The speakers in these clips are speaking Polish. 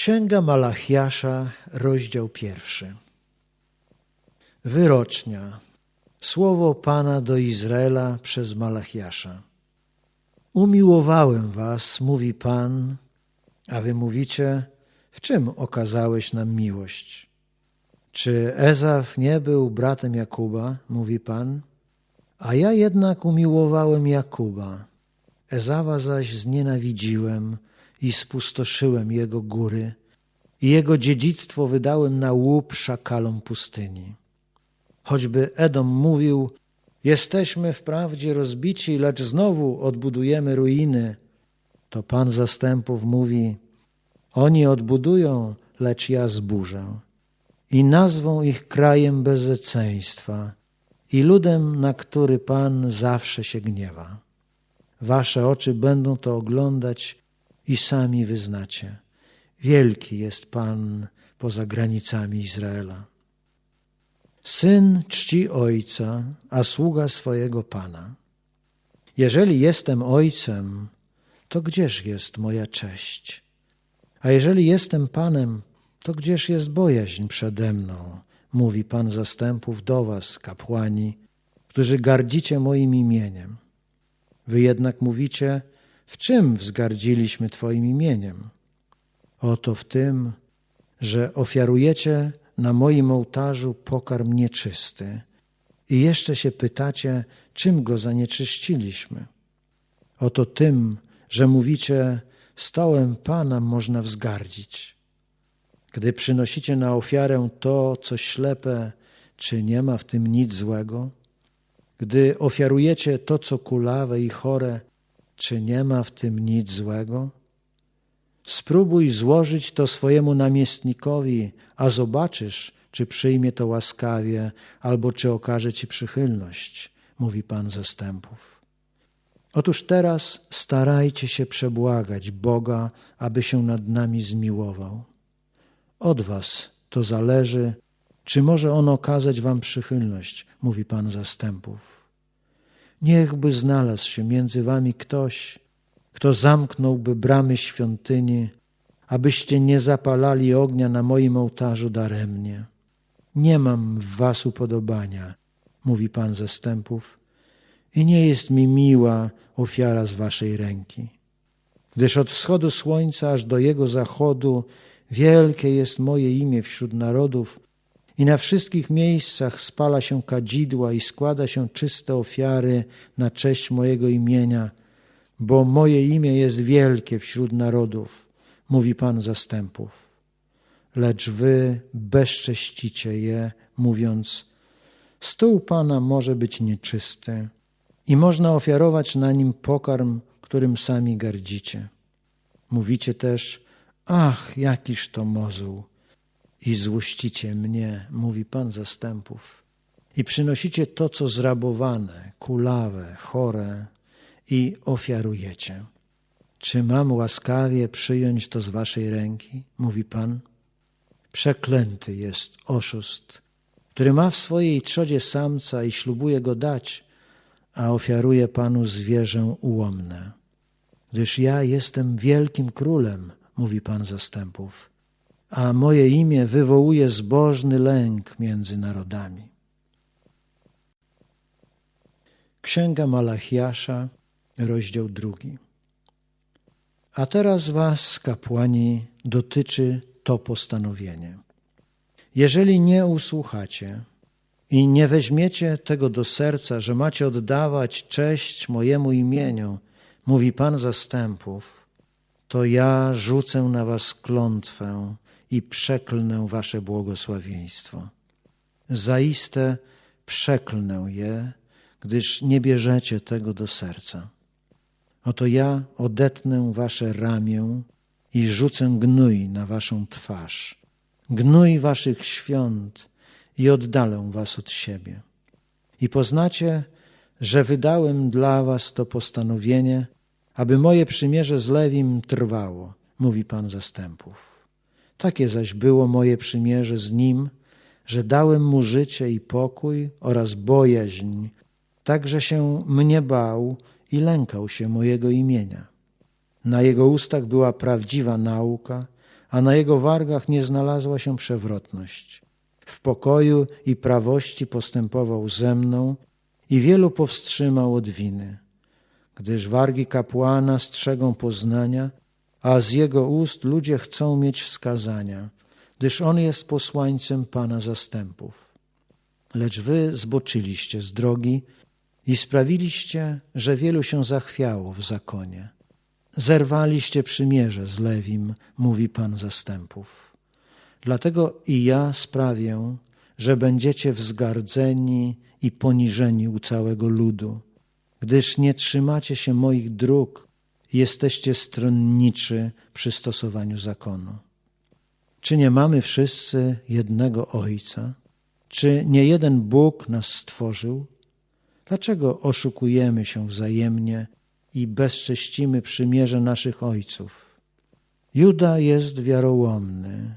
Księga Malachiasza, rozdział pierwszy. Wyrocznia. Słowo Pana do Izraela przez Malachiasza. Umiłowałem was, mówi Pan, a wy mówicie, w czym okazałeś nam miłość? Czy Ezaf nie był bratem Jakuba, mówi Pan? A ja jednak umiłowałem Jakuba, Ezawa zaś znienawidziłem i spustoszyłem jego góry i jego dziedzictwo wydałem na łup szakalom pustyni. Choćby Edom mówił, jesteśmy wprawdzie rozbici, lecz znowu odbudujemy ruiny, to Pan zastępów mówi, oni odbudują, lecz ja zburzę i nazwą ich krajem bezeceństwa i ludem, na który Pan zawsze się gniewa. Wasze oczy będą to oglądać i sami wyznacie. Wielki jest Pan poza granicami Izraela. Syn czci ojca, a sługa swojego Pana. Jeżeli jestem ojcem, to gdzież jest moja cześć? A jeżeli jestem Panem, to gdzież jest bojaźń przede mną? Mówi Pan zastępów do was, kapłani, którzy gardzicie moim imieniem. Wy jednak mówicie, w czym wzgardziliśmy Twoim imieniem? Oto w tym, że ofiarujecie na moim ołtarzu pokarm nieczysty i jeszcze się pytacie, czym go zanieczyściliśmy. Oto tym, że mówicie, stołem Pana można wzgardzić. Gdy przynosicie na ofiarę to, co ślepe, czy nie ma w tym nic złego? Gdy ofiarujecie to, co kulawe i chore, czy nie ma w tym nic złego? Spróbuj złożyć to swojemu namiestnikowi, a zobaczysz, czy przyjmie to łaskawie, albo czy okaże ci przychylność, mówi Pan zastępów. Otóż teraz starajcie się przebłagać Boga, aby się nad nami zmiłował. Od was to zależy, czy może On okazać wam przychylność, mówi Pan zastępów. Niechby znalazł się między wami ktoś, kto zamknąłby bramy świątyni, abyście nie zapalali ognia na moim ołtarzu daremnie. Nie mam w was upodobania, mówi Pan zastępów, i nie jest mi miła ofiara z waszej ręki. Gdyż od wschodu słońca aż do jego zachodu wielkie jest moje imię wśród narodów, i na wszystkich miejscach spala się kadzidła i składa się czyste ofiary na cześć mojego imienia, bo moje imię jest wielkie wśród narodów, mówi Pan zastępów. Lecz wy bezcześcicie je, mówiąc, stół Pana może być nieczysty i można ofiarować na nim pokarm, którym sami gardzicie. Mówicie też, ach, jakiż to mozuł, i złościcie mnie, mówi Pan zastępów, i przynosicie to, co zrabowane, kulawe, chore i ofiarujecie. Czy mam łaskawie przyjąć to z waszej ręki? Mówi Pan. Przeklęty jest oszust, który ma w swojej trzodzie samca i ślubuje go dać, a ofiaruje Panu zwierzę ułomne. Gdyż ja jestem wielkim królem, mówi Pan zastępów, a moje imię wywołuje zbożny lęk między narodami. Księga Malachiasza, rozdział drugi. A teraz was, kapłani, dotyczy to postanowienie. Jeżeli nie usłuchacie i nie weźmiecie tego do serca, że macie oddawać cześć mojemu imieniu, mówi Pan zastępów, to ja rzucę na was klątwę i przeklnę wasze błogosławieństwo. Zaiste przeklnę je, gdyż nie bierzecie tego do serca. Oto ja odetnę wasze ramię i rzucę gnój na waszą twarz, gnój waszych świąt i oddalę was od siebie. I poznacie, że wydałem dla was to postanowienie, aby moje przymierze z Lewim trwało, mówi Pan zastępów. Takie zaś było moje przymierze z nim, że dałem mu życie i pokój oraz bojaźń, tak że się mnie bał i lękał się mojego imienia. Na jego ustach była prawdziwa nauka, a na jego wargach nie znalazła się przewrotność. W pokoju i prawości postępował ze mną i wielu powstrzymał od winy. Gdyż wargi kapłana strzegą poznania, a z jego ust ludzie chcą mieć wskazania, gdyż on jest posłańcem Pana zastępów. Lecz wy zboczyliście z drogi i sprawiliście, że wielu się zachwiało w zakonie. Zerwaliście przymierze z Lewim, mówi Pan zastępów. Dlatego i ja sprawię, że będziecie wzgardzeni i poniżeni u całego ludu, gdyż nie trzymacie się moich dróg jesteście stronniczy przy stosowaniu zakonu. Czy nie mamy wszyscy jednego Ojca? Czy nie jeden Bóg nas stworzył? Dlaczego oszukujemy się wzajemnie i bezcześcimy przymierze naszych ojców? Juda jest wiarołomny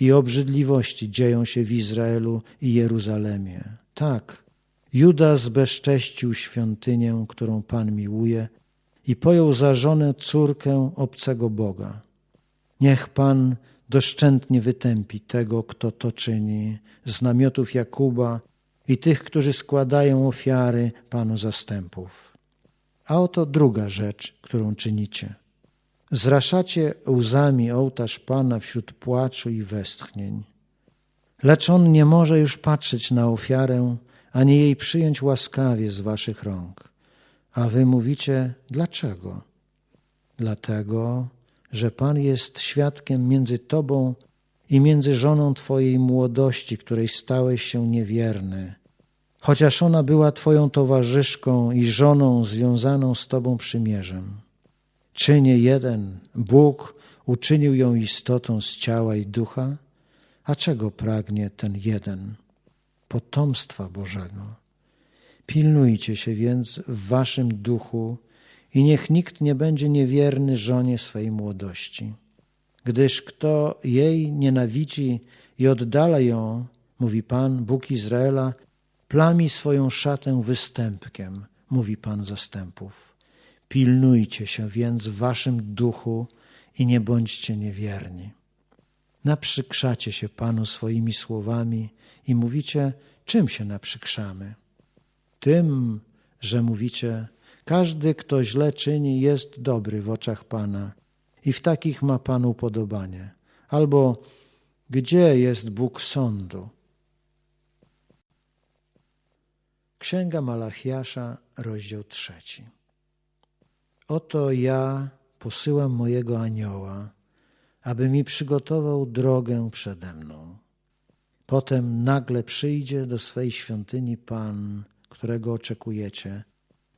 i obrzydliwości dzieją się w Izraelu i Jeruzalemie. Tak, Juda zbezcześcił świątynię, którą Pan miłuje i pojął za żonę córkę obcego Boga. Niech Pan doszczętnie wytępi tego, kto to czyni, z namiotów Jakuba i tych, którzy składają ofiary Panu zastępów. A oto druga rzecz, którą czynicie. Zraszacie łzami ołtarz Pana wśród płaczu i westchnień. Lecz On nie może już patrzeć na ofiarę, ani jej przyjąć łaskawie z waszych rąk. A wy mówicie, dlaczego? Dlatego, że Pan jest świadkiem między Tobą i między żoną Twojej młodości, której stałeś się niewierny, chociaż ona była Twoją towarzyszką i żoną związaną z Tobą przymierzem. Czy nie jeden Bóg uczynił ją istotą z ciała i ducha? A czego pragnie ten jeden? Potomstwa Bożego. Pilnujcie się więc w Waszym duchu, i niech nikt nie będzie niewierny żonie swej młodości. Gdyż kto jej nienawidzi i oddala ją, mówi Pan, Bóg Izraela, plami swoją szatę występkiem, mówi Pan zastępów. Pilnujcie się więc w waszym duchu i nie bądźcie niewierni. Naprzykrzacie się Panu swoimi słowami i mówicie, czym się naprzykrzamy? Tym, że mówicie, każdy, kto źle czyni, jest dobry w oczach Pana i w takich ma Pan upodobanie. Albo gdzie jest Bóg sądu? Księga Malachiasza, rozdział trzeci. Oto ja posyłam mojego anioła, aby mi przygotował drogę przede mną. Potem nagle przyjdzie do swej świątyni Pan, którego oczekujecie,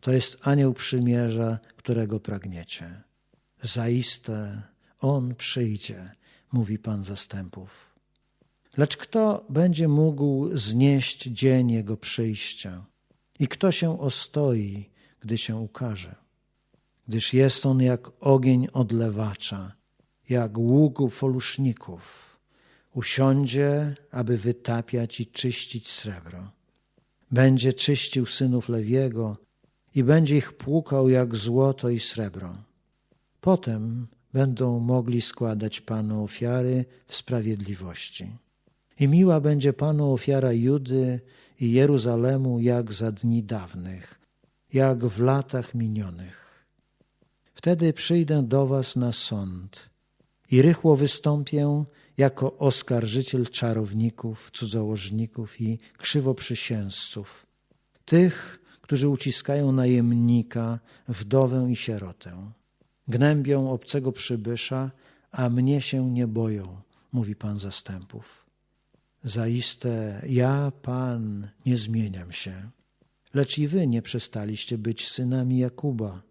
to jest anioł przymierza, którego pragniecie. Zaiste on przyjdzie, mówi Pan zastępów. Lecz kto będzie mógł znieść dzień jego przyjścia i kto się ostoi, gdy się ukaże? Gdyż jest on jak ogień odlewacza, jak ługu foluszników. Usiądzie, aby wytapiać i czyścić srebro. Będzie czyścił synów Lewiego, i będzie ich płukał jak złoto i srebro. Potem będą mogli składać Panu ofiary w sprawiedliwości. I miła będzie Panu ofiara Judy i Jeruzalemu jak za dni dawnych, jak w latach minionych. Wtedy przyjdę do was na sąd i rychło wystąpię jako oskarżyciel czarowników, cudzołożników i krzywoprzysięzców, tych, którzy uciskają najemnika, wdowę i sierotę. Gnębią obcego przybysza, a mnie się nie boją, mówi Pan zastępów. Zaiste ja, Pan, nie zmieniam się, lecz i wy nie przestaliście być synami Jakuba.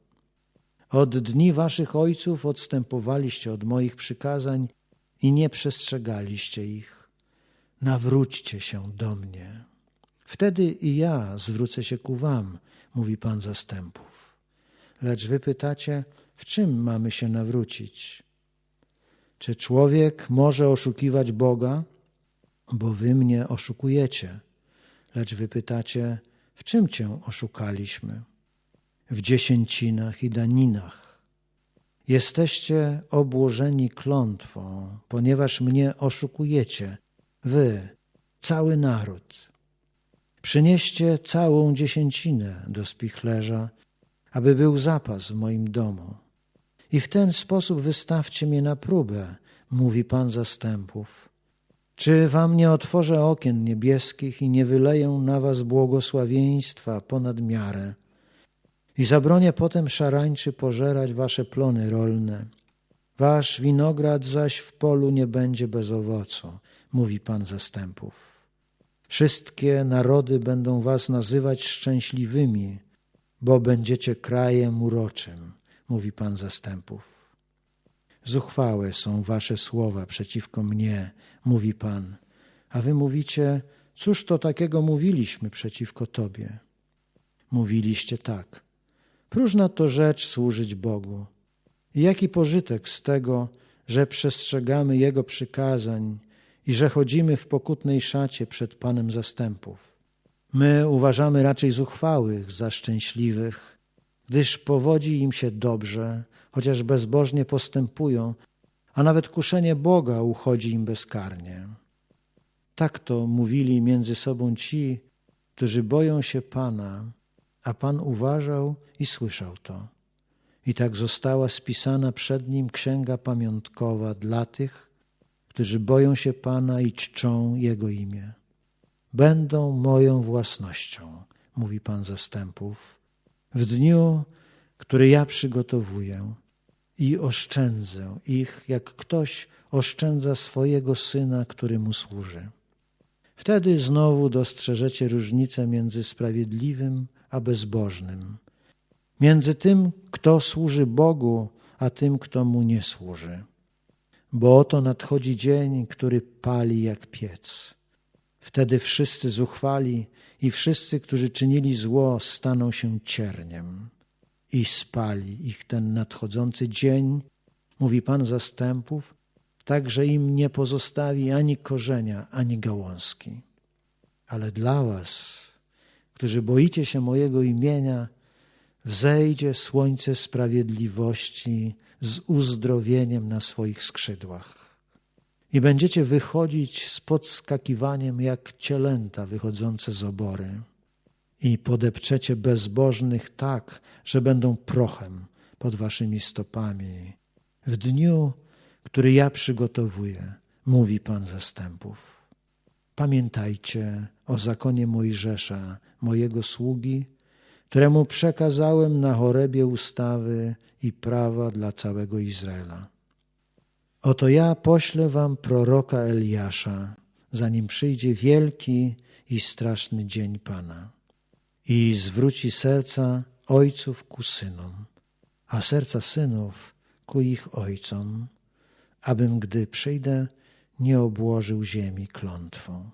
Od dni waszych ojców odstępowaliście od moich przykazań i nie przestrzegaliście ich. Nawróćcie się do mnie. Wtedy i ja zwrócę się ku wam, mówi Pan zastępów. Lecz wy pytacie, w czym mamy się nawrócić? Czy człowiek może oszukiwać Boga? Bo wy mnie oszukujecie. Lecz wy pytacie, w czym cię oszukaliśmy? W dziesięcinach i daninach. Jesteście obłożeni klątwą, ponieważ mnie oszukujecie, wy, cały naród. Przynieście całą dziesięcinę do spichlerza, aby był zapas w moim domu. I w ten sposób wystawcie mnie na próbę, mówi Pan zastępów. Czy wam nie otworzę okien niebieskich i nie wyleję na was błogosławieństwa ponad miarę? I zabronię potem szarańczy pożerać wasze plony rolne. Wasz winograd zaś w polu nie będzie bez owocu, mówi Pan zastępów. Wszystkie narody będą was nazywać szczęśliwymi, bo będziecie krajem uroczym, mówi Pan zastępów. Zuchwałe są wasze słowa przeciwko mnie, mówi Pan, a wy mówicie, cóż to takiego mówiliśmy przeciwko Tobie? Mówiliście tak, próżna to rzecz służyć Bogu. I jaki pożytek z tego, że przestrzegamy Jego przykazań i że chodzimy w pokutnej szacie przed Panem zastępów? My uważamy raczej zuchwałych za szczęśliwych, gdyż powodzi im się dobrze, chociaż bezbożnie postępują, a nawet kuszenie Boga uchodzi im bezkarnie. Tak to mówili między sobą ci, którzy boją się Pana, a Pan uważał i słyszał to. I tak została spisana przed nim księga pamiątkowa dla tych, którzy boją się Pana i czczą Jego imię. Będą moją własnością, mówi Pan zastępów, w dniu, który ja przygotowuję i oszczędzę ich, jak ktoś oszczędza swojego syna, który mu służy. Wtedy znowu dostrzeżecie różnicę między sprawiedliwym a bezbożnym, między tym, kto służy Bogu, a tym, kto mu nie służy. Bo oto nadchodzi dzień, który pali jak piec. Wtedy wszyscy zuchwali i wszyscy, którzy czynili zło, staną się cierniem i spali ich ten nadchodzący dzień, mówi Pan zastępów, tak, że im nie pozostawi ani korzenia, ani gałązki. Ale dla was, którzy boicie się mojego imienia, wzejdzie słońce sprawiedliwości z uzdrowieniem na swoich skrzydłach. I będziecie wychodzić z podskakiwaniem jak cielęta wychodzące z obory i podepczecie bezbożnych tak, że będą prochem pod waszymi stopami. W dniu, który ja przygotowuję, mówi Pan zastępów. Pamiętajcie o zakonie Mojżesza, mojego sługi, któremu przekazałem na chorebie ustawy i prawa dla całego Izraela. Oto ja poślę wam proroka Eliasza, zanim przyjdzie wielki i straszny dzień Pana i zwróci serca ojców ku synom, a serca synów ku ich ojcom, abym, gdy przyjdę, nie obłożył ziemi klątwą.